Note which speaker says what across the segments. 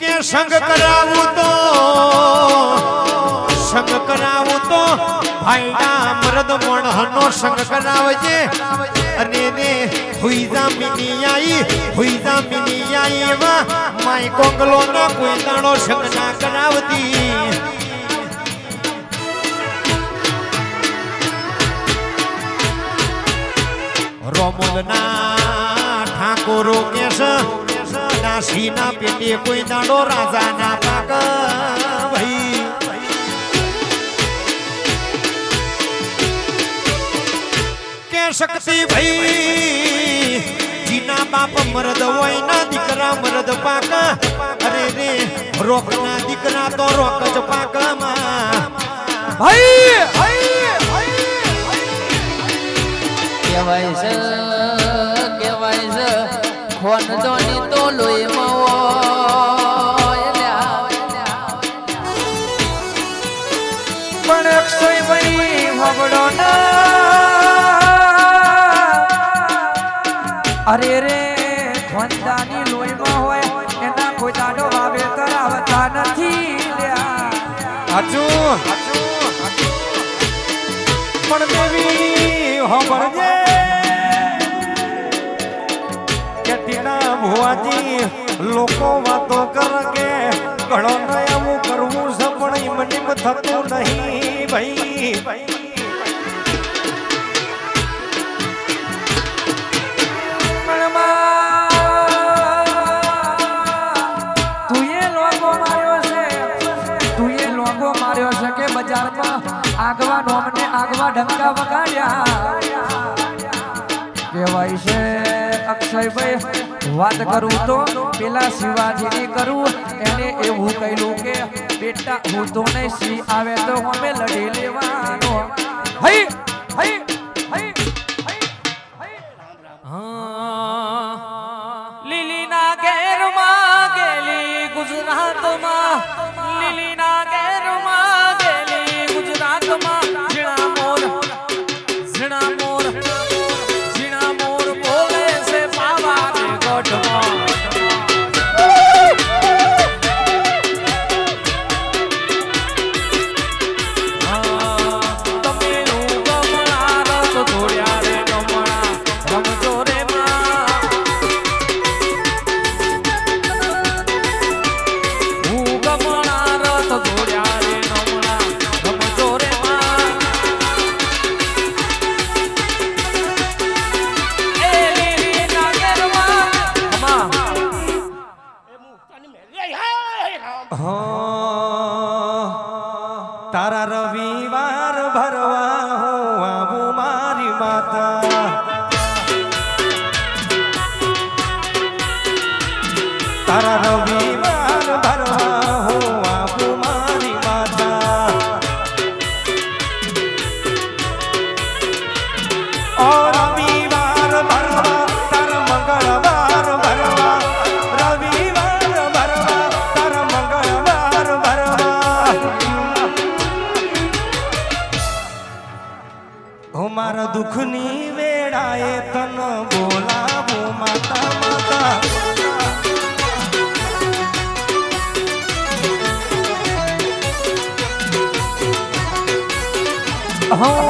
Speaker 1: કે સંગ કરાવું તો? સંગ કરાવું તો? ભાઈના મરદ મણહનો સંગ કરાવજે. અને ને હુઈઝા મિની આઈ હુઈઝા મિની આઈ એવા માય કોંગલો ના કોઈ દાડો સંગ ના કરાવતી. રોમલના ઠાકોરો કેસ દાસીના પેટે કોઈ દાડો રાજાના પાક. ભાઈ કે શક્તિ ભાઈ, જીના બાપ મરદ હોય ના દીકરા મરદ પાક. અરે રે, રોકના દીકરા તો રોક જ પાકમાં. ભાઈ.
Speaker 2: કહેવાય છે
Speaker 3: પણ અક્ષય બની ના. અરે રે ખોંદાની લોહીમાં હોય એના કોઈ દાડો વાવેતર આવતા નથી લ્યા.
Speaker 1: હાચુ. પણ દેવી હોબળજે કે તેના ભુવાજી લોકો વાતો કર કે ઘણો એવું કરવું છે, પણ ઈ મને થતું નહીં ભાઈ.
Speaker 3: બજારમાં આગવા નોમને આગવા ડંકા વગાડ્યા. કહેવાય છે અક્ષયભાઈ, વાત કરું તો પેલા શિવાજીની કરું એને એવું કહ્યું કે, બેટા, હું તો નહીં સી આવે તો અમે લડી લેવાનો. હઈ હઈ હઈ લીલીના ગુજરાતમાં, લીલીના ઘેરમાં ગુજરાતમાં, ઝીણા મોર, ઝીણા
Speaker 1: તારા રવિવાર તારા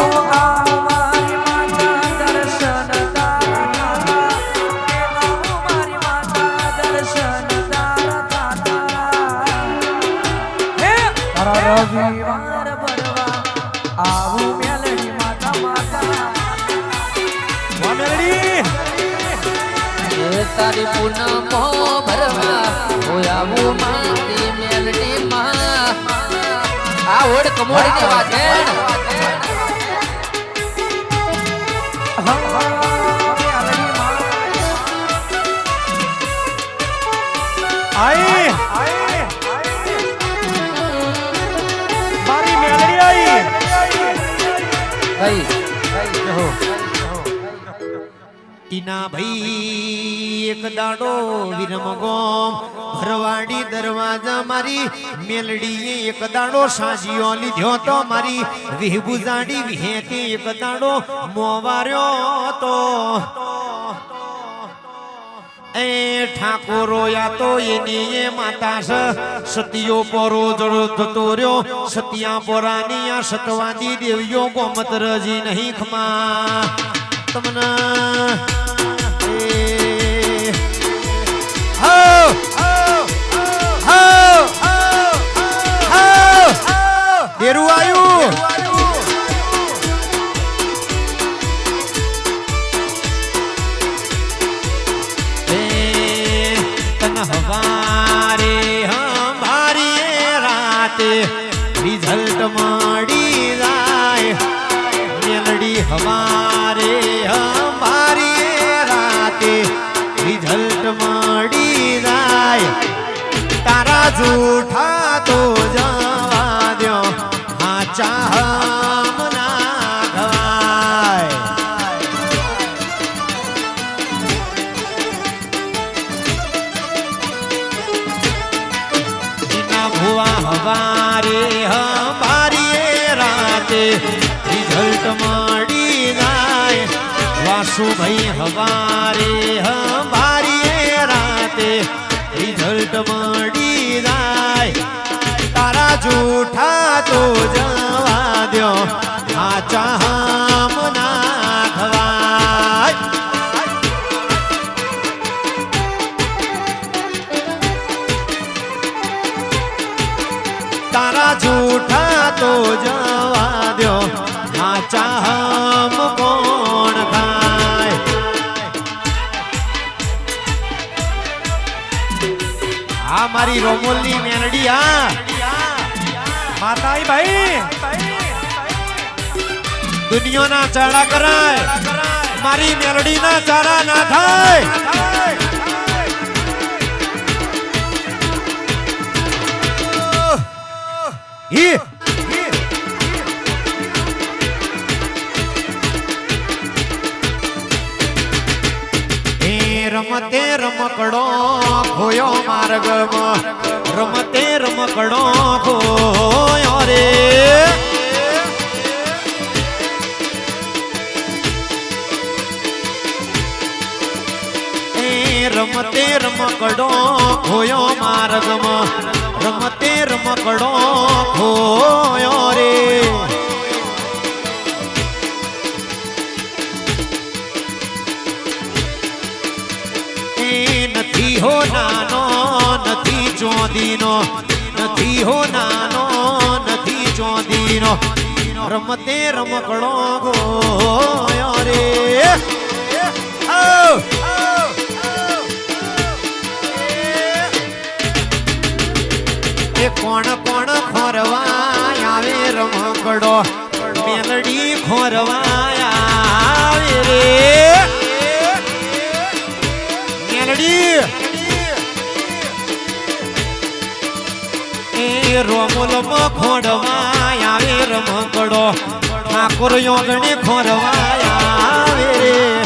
Speaker 1: હે
Speaker 3: મેલડી
Speaker 1: મેલડી
Speaker 2: પૂનમો ભરવા હોય આવું મારી મેલડીમાં. આ ઓડ કમોડીની વાત છે
Speaker 1: આઈ. મારી મેલડી આઈ.
Speaker 2: ભાઈ.
Speaker 1: ટીના ભાઈ એક દાડો વિરમ ગોમ ભરવાડી દરવાજા મારી. મેલડીએ એક દાડો સાજીઓ લીધો તો મારી. વિહબુજાડી વિહેતી એક દાડો મોવાર્યો તો. એ ઠાકોરો યા તો એની એ માતા છે સતીઓ પરો જળ થતો રહ્યો સતિયા પોરાની આ સતવાદી દેવીઓ ગોમતરજી નહીં ખમા તમને દેરું આયું રિઝલ્ટ મળી જાય. મેલડી હમારે હમારી રાતે. રિઝલ્ટ મળી જાય. તારા જૂઠા તો જવા દ્યો. હાચા હમ રાતે રિઝલ્ટ મળી જાય. વાસુભાઈ હવારે હમારી એ રાતે રિઝલ્ટ મળી જાય. તારા જૂઠા તો જવા દો આચા હમ ના ખવાય તારા જૂઠા તો આચા હમ કોણ ખાય? આ મારી રોમોલની મેલડી આ માતાઈ ભાઈ. દુનિયાના ચાડા કરાય. મારી મેલડીના ચાડા ના થાય. હી રમતે રમકડો ખોયો માર્ગમાં. રમતે રમકડો ખોયો રે. રમતે રમકડો ખોયો માર્ગમાં. રમતે રમકડો ખોયો રે. નથી હો નાનો, નથી ચોદીનો, નથી હો નાનો, નથી ચોદીનો. રમતે રમકડો ગોયો રે. કોણ કોણ ખોરવા આવે રમકડો મેલડી ખોરવા વાનડી એ રોમલ ખોડવા આવે રમકડો ઠાકોર યોગણી ખોરવા આવે